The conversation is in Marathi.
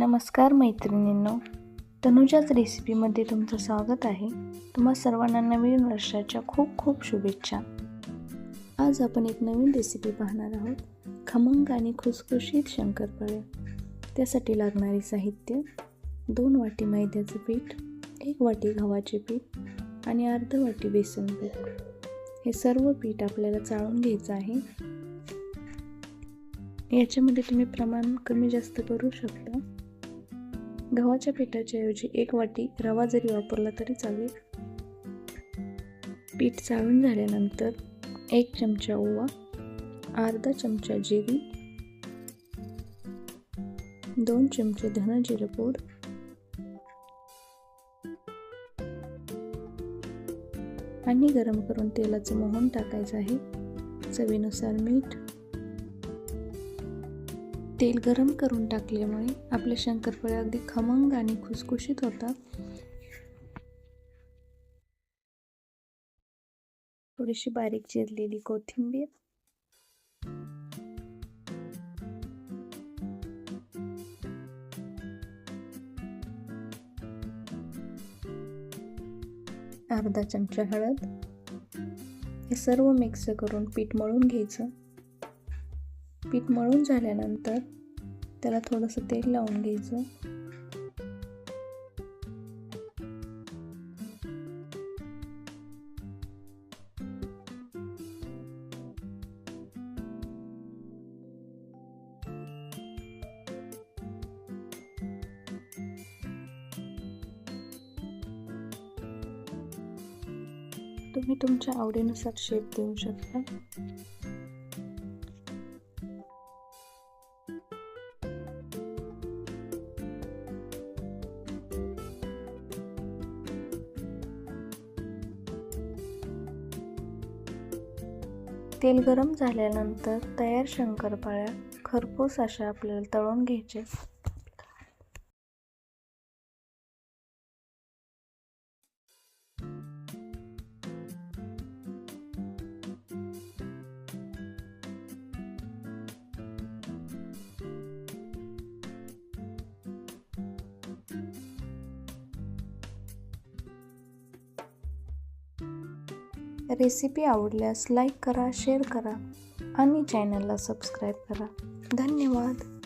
नमस्कार मैत्रिणींनो तनुजाच रेसिपीमध्ये तुमचं स्वागत आहे. तुम्हा सर्वांना नवीन वर्षाच्या खूप खूप शुभेच्छा. आज आपण एक नवीन रेसिपी पाहणार आहोत. खमंग आणि खुसखुशीत शंकरपाळे. त्यासाठी लागणारे साहित्य दोन वाटी मैद्याचं पीठ एक वाटी गव्हाचे पीठ आणि अर्ध वाटी बेसन पीठ. हे सर्व पीठ आपल्याला चाळून घ्यायचं आहे. याच्यामध्ये तुम्ही प्रमाण कमी जास्त करू शकता. गव्हाच्या पिठाच्या ऐवजी एक वाटी रवा जरी वापरला तरी चालेल. पीठ चाळून झाल्यानंतर एक चमचा ओवा अर्धा चमचा जिरी दोन चमचे धन जिरं आणि गरम करून तेलाचं मोहन टाकायचं आहे. चवीनुसार मीठ तेल गरम करून टाकल्यामुळे आपले शंकरपाळे अगदी खमंग आणि खुसखुशीत होतात. थोडीशी बारीक चिरलेली कोथिंबीर. अर्धा चमचा हळद. हे सर्व मिक्स करून पीठ मळून घ्यायचं. पीठ मळून झाल्यानंतर त्याला थोडंसं तेल लावून घ्यायचं. तुम्ही तुमच्या आवडीनुसार शेप देऊ शकता. तेल गरम झाल्यानंतर तयार शंकरपाळ्या खरपूस अशा आपल्याला तळून घ्यायचे. रेसिपी आवडल्यास लाईक करा शेअर करा आणि चॅनलला सबस्क्राईब करा. धन्यवाद.